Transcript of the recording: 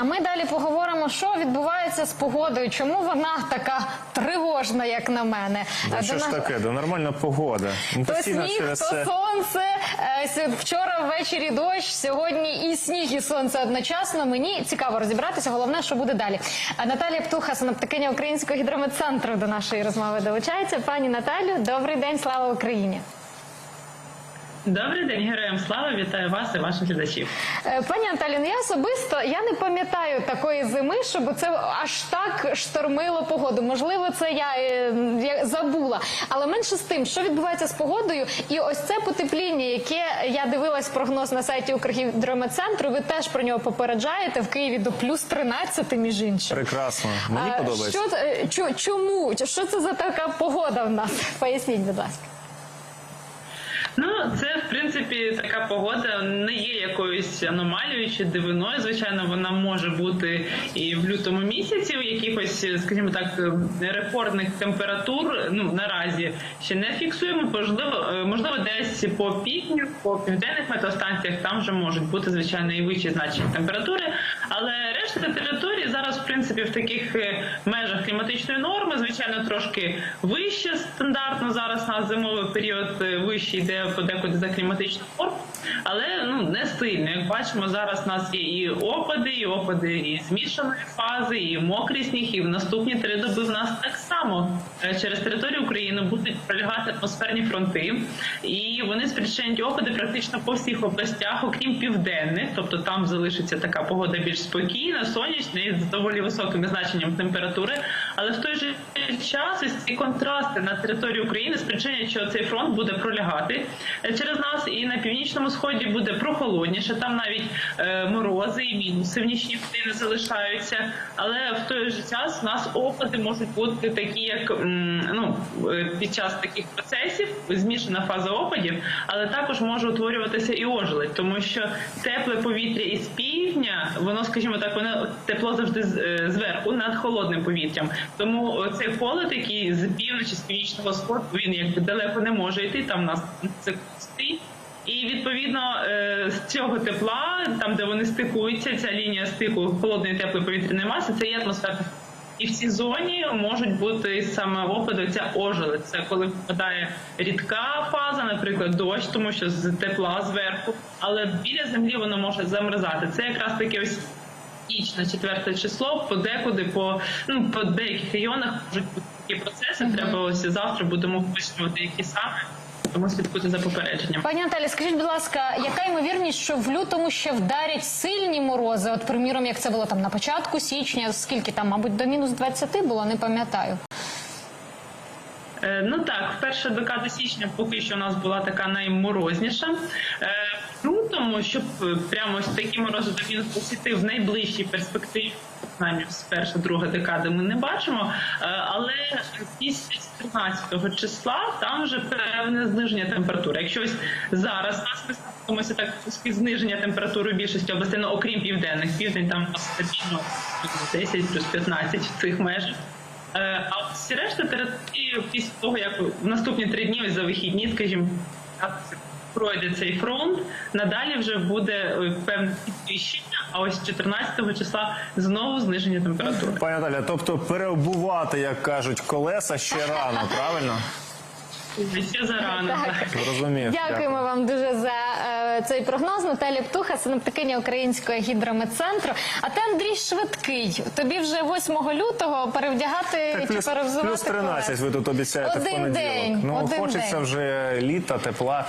А ми далі поговоримо, що відбувається з погодою. Чому вона така тривожна, як на мене? Да, До що ж таке? Да нормальна погода. Ну, То сніг, через то сонце. Е, Вчора ввечері дощ, сьогодні і сніг, і сонце одночасно. Мені цікаво розібратися. Головне, що буде далі. Наталія Птуха, синоптикиня Українського гідрометцентру, до нашої розмови долучається. Пані Наталю, добрий день, слава Україні. Добрий день, героям слава! Вітаю вас і ваших глядачів. Е, Пані Наталі, ну я особисто я не пам'ятаю такої зими, щоб це аж так штормило погоду. Можливо, це я, е, я забула. Але менше з тим, що відбувається з погодою, і ось це потепління, яке я дивилась прогноз на сайті Укргідрометцентру. Ви теж про нього попереджаєте в Києві до плюс 13, між іншим. Прекрасно. Мені А, подобається. Що, е, чому? Що це за така погода в нас? Поясніть, будь ласка. Ну, це принципі така погода не є якоюсь аномалією чи дивиною. Звичайно, вона може бути і в лютому місяці, у якихось, скажімо так, рекордних температур. Ну наразі ще не фіксуємо. Можливо, е, можливо, десь по півдню, по південних метеостанціях там вже можуть бути звичайно і вищі значення температури. Але решта території зараз, в принципі, в таких е, межах норми, звичайно, трошки вище стандартно зараз на зимовий період е, вищий, йде подекуди за кліматичну норму, але ну не сильно. Як бачимо, зараз у нас є і опади, і опади і змішаної фази, і мокрий сніг. І в наступні три доби в нас так само е, через територію України будуть пролягати атмосферні фронти, і вони спричинять опади практично по всіх областях, окрім південних, тобто там залишиться така погода більш спокійна, сонячна і з доволі високим значенням температури. Але в той же час ось ці контрасти на території України спричинять, що цей фронт буде пролягати е, через нас, і на північному сході буде прохолодніше. Там навіть е, морози і мінуси в нічні години залишаються. Але в той же час у нас опади можуть бути такі, як ну е, під час таких процесів змішана фаза опадів, але також може утворюватися і ожеледь, тому що тепле повітря із півдня, воно, скажімо так, воно тепло завжди зверху над холодним повітрям. Тому цей холод, який з півночі, з північного сходу, він якби далеко не може йти. Там у нас це стоїть. І відповідно е, з цього тепла, там де вони стикуються, ця лінія стику холодної теплої повітряної маси, це є атмосферна. І в цій зоні можуть бути саме опади, ця ожеледь. Це коли впадає рідка фаза, наприклад, дощ, тому що з тепла зверху, але біля землі воно може замерзати. Це якраз таке ось ніч на четверте число, подекуди по ну по деяких районах можуть бути такі процеси. Треба ось завтра будемо уточнювати, які саме. Тому слідкуйте за попередженням. Пані Наталі, скажіть, будь ласка, яка ймовірність, що в лютому ще вдарять сильні морози? От, приміром, як це було там на початку січня, скільки там, мабуть, до мінус 20 було, не пам'ятаю. Е, Ну так, перша декада січня поки що у нас була така найморозніша. Лютому, щоб е, прямо морози до мінус 10 в найближчій перспективі, принаймні з перша друга декада ми не бачимо. Е, Але після 14 числа там вже певне зниження температури. Якщо ось зараз нас ми спілкуємося так зниження температури більшості областей, ну окрім південних, південь там стабільно плюс 10, плюс 15 в цих межах. Е, А всі решта території після того, як в наступні три дні за вихідні, скажімо, пройде цей фронт, надалі вже буде е, певне підвищення, а ось 14 числа знову зниження температури. Пані Наталя, тобто переобувати, як кажуть, колеса ще рано, правильно? Ще зарано. Так. так. Зрозумів. Дякуємо вам дуже за е, цей прогноз. Наталя Птуха, синоптикиня Українського гідрометцентру. А ти, Андрій, швидкий. Тобі вже 8 лютого перевдягати Так, чи плюс, перевзувати плюс 13 ви тут обіцяєте в Один понеділок. день, ну один хочеться день. вже літа, тепла.